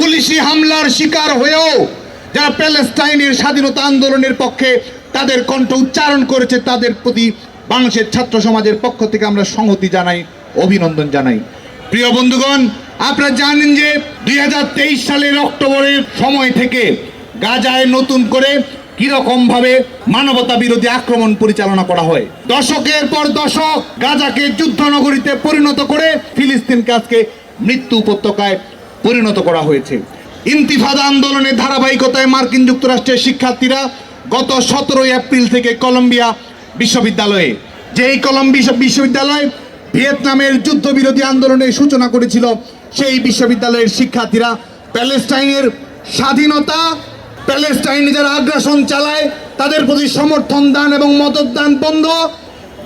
পুলিশি হামলার শিকার হয়েও যারা প্যালেস্টাইনের স্বাধীনতা আন্দোলনের পক্ষে তাদের কণ্ঠ উচ্চারণ করেছে, তাদের প্রতি বাংলাদেশের ছাত্র সমাজের পক্ষ থেকে আমরা সংহতি জানাই, অভিনন্দন জানাই। প্রিয় বন্ধুগণ, আপনারা জানেন যে দুই হাজার তেইশ সালের অক্টোবরের সময় থেকে গাজায় নতুন করে কীরকম ভাবে মানবতা বিরোধী আক্রমণ পরিচালনা করা হয়। দশকের পর দশক গাজাকে যুদ্ধ নগরীতে পরিণত করে ফিলিস্তিনকে আজকে মৃত্যু উপত্যকায় পরিণত করা হয়েছে। ইন্তিফাদা আন্দোলনের ধারাবাহিকতায় মার্কিন যুক্তরাষ্ট্রের শিক্ষার্থীরা গত সতেরোই এপ্রিল থেকে কলম্বিয়া বিশ্ববিদ্যালয়ে, যেই কলম্বিয়া বিশ্ববিদ্যালয় ভিয়েতনামের যুদ্ধবিরোধী আন্দোলনের সূচনা করেছিল, সেই বিশ্ববিদ্যালয়ের শিক্ষার্থীরা প্যালেস্টাইনের স্বাধীনতা, প্যালেস্টাইনে যারা আগ্রাসন চালায়, তাদের প্রতি সমর্থন দান এবং মদত দান বন্ধ।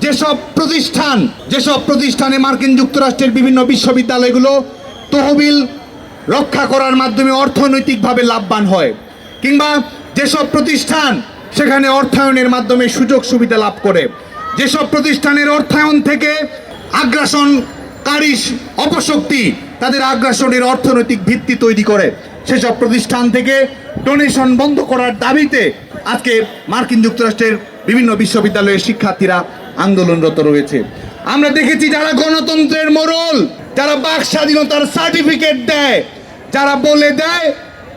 যেসব প্রতিষ্ঠান, যেসব প্রতিষ্ঠানে মার্কিন যুক্তরাষ্ট্রের বিভিন্ন বিশ্ববিদ্যালয়গুলো তহবিল রক্ষা করার মাধ্যমে অর্থনৈতিকভাবে লাভবান হয়। কিংবা যেসব প্রতিষ্ঠান সেখানে অর্থায়নের মাধ্যমে সুযোগ সুবিধা লাভ করে। যেসব প্রতিষ্ঠানের অর্থায়ন থেকে আগ্রাসনকারী অপশক্তি তাদের আগ্রাসনের অর্থনৈতিক ভিত্তি তৈরি করে। সেসব প্রতিষ্ঠান থেকে ডোনেশন বন্ধ করার দাবিতে আজকে মার্কিন যুক্তরাষ্ট্রের বিভিন্ন বিশ্ববিদ্যালয়ের শিক্ষার্থীরা আন্দোলনরত রয়েছে। আমরা দেখেছি যারা গণতন্ত্রের মোড়ল, যারা বাক স্বাধীনতার সার্টিফিকেট দেয় যারা বলে দেয়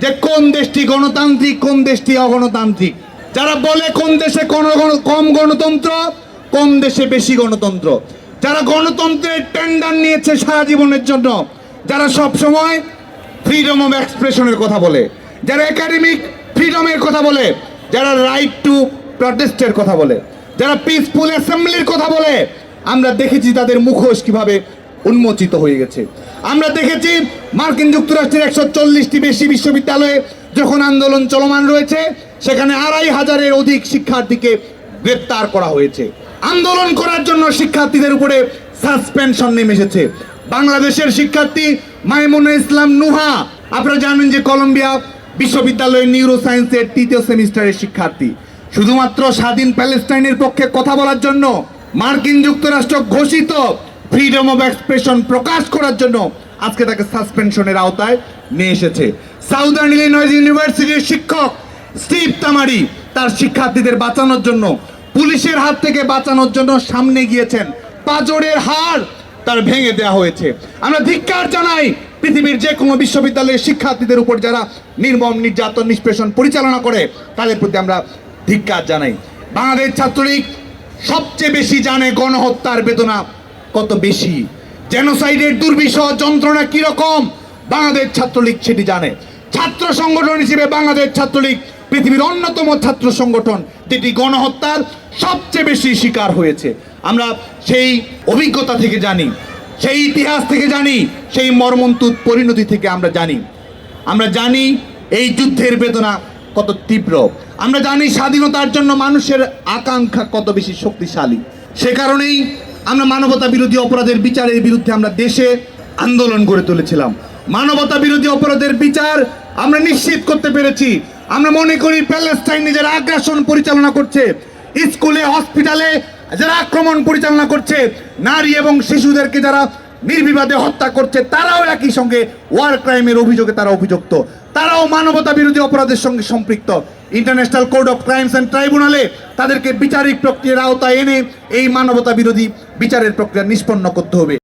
যে কোন দেশটি গণতান্ত্রিক, কোন দেশটি অগণতান্ত্রিক? যারা বলে কোন দেশে কম গণতন্ত্র, কোন দেশে বেশি গণতন্ত্র? যারা গণতন্ত্রের টেন্ডার নিয়েছে সারা জীবনের জন্য, যারা সব সময় ফ্রিডম অফ এক্সপ্রেশনের কথা বলে, যারা একাডেমিক ফ্রিডমের কথা বলে, যারা রাইট টু প্রটেস্টের কথা বলে, যারা পিসফুল অ্যাসেম্বলির কথা বলে, আমরা দেখেছি তাদের মুখোশ কীভাবে উন্মোচিত হয়ে গেছে। আমরা দেখেছি মার্কিন যুক্তরাষ্ট্রের একশো চল্লিশটি বেশি বিশ্ববিদ্যালয়ে যখন আন্দোলন চলমান রয়েছে, সেখানে আড়াই হাজারের অধিক শিক্ষার্থীকে গ্রেপ্তার করা হয়েছে। আন্দোলন করার জন্য শিক্ষার্থীদের উপরে সাসপেনশন নেমে এসেছে। বাংলাদেশের শিক্ষার্থী মাইমুনা ইসলাম নুহা, আপনারা জানেন যে কলম্বিয়া বিশ্ববিদ্যালয়ের নিউরো সায়েন্সের তৃতীয় সেমিস্টারের শিক্ষার্থী। শুধুমাত্র স্বাধীন প্যালেস্টাইনের পক্ষে কথা বলার জন্য মার্কিন যুক্তরাষ্ট্র ঘোষিত ফ্রিডম অফ এক্সপ্রেশন প্রকাশ করার জন্য আজকে তাকে সাসপেনশনের আওতায় নিয়ে এসেছে। সাউদার্ন ইলিনয়েস ইউনিভার্সিটির শিক্ষক স্টিভ তামারি তার শিক্ষার্থীদের বাঁচানোর জন্য, পুলিশের হাত থেকে বাঁচানোর জন্য সামনে গিয়েছেন। পাজরের হার তার ভেঙে দেওয়া হয়েছে। আমরা ধিক্কার জানাই পৃথিবীর যে কোনো বিশ্ববিদ্যালয়ের শিক্ষার্থীদের উপর যারা নির্মম, নির্যাতন, নিষ্পেষণ পরিচালনা করে, তাদের প্রতি আমরা ধিক্কার জানাই। বাংলাদেশ ছাত্রলীগ সবচেয়ে বেশি জানে গণহত্যার বেদনা কত বেশি? জেনোসাইডের দুর্বিষহ যন্ত্রণা কীরকম? বাংলাদেশ ছাত্রলীগ সেটি জানে। ছাত্র সংগঠন হিসেবে বাংলাদেশ ছাত্রলীগ পৃথিবীর অন্যতম ছাত্র সংগঠন। যেটি গণহত্যার সবচেয়ে বেশি শিকার হয়েছে। আমরা সেই অভিজ্ঞতা থেকে জানি, সেই ইতিহাস থেকে জানি, সেই মর্মন্তুদ পরিণতি থেকে আমরা জানি। আমরা জানি এই যুদ্ধের বেদনা কত তীব্র। আমরা জানি স্বাধীনতার জন্য মানুষের আকাঙ্ক্ষা কত বেশি শক্তিশালী। সে কারণেই আমরা মানবতা বিরোধী অপরাধের বিচারের বিরুদ্ধে আমরা দেশে আন্দোলন গড়ে তুলেছিলাম। মানবতা বিরোধী অপরাধের বিচার আমরা নিশ্চিত করতে পেরেছি। আমরা মনে করি প্যালেস্টাইনে যারা আগ্রাসন পরিচালনা করছে। স্কুলে, হসপিটালে যারা আক্রমণ পরিচালনা করছে, নারী এবং শিশুদেরকে যারা নির্বিবাদে হত্যা করছে, তারাও একই সঙ্গে ওয়ার ক্রাইমের অভিযোগে তারা অভিযুক্ত। তারাও মানবতা বিরোধী অপরাধের সঙ্গে সম্পৃক্ত। International code of crimes and ট্রাইব্যুনালে তাদেরকে বিচারিক প্রক্রিয়ার আওতায় এনে এই মানবতা বিরোধী বিচারের প্রক্রিয়া নিষ্পন্ন করতে হবে।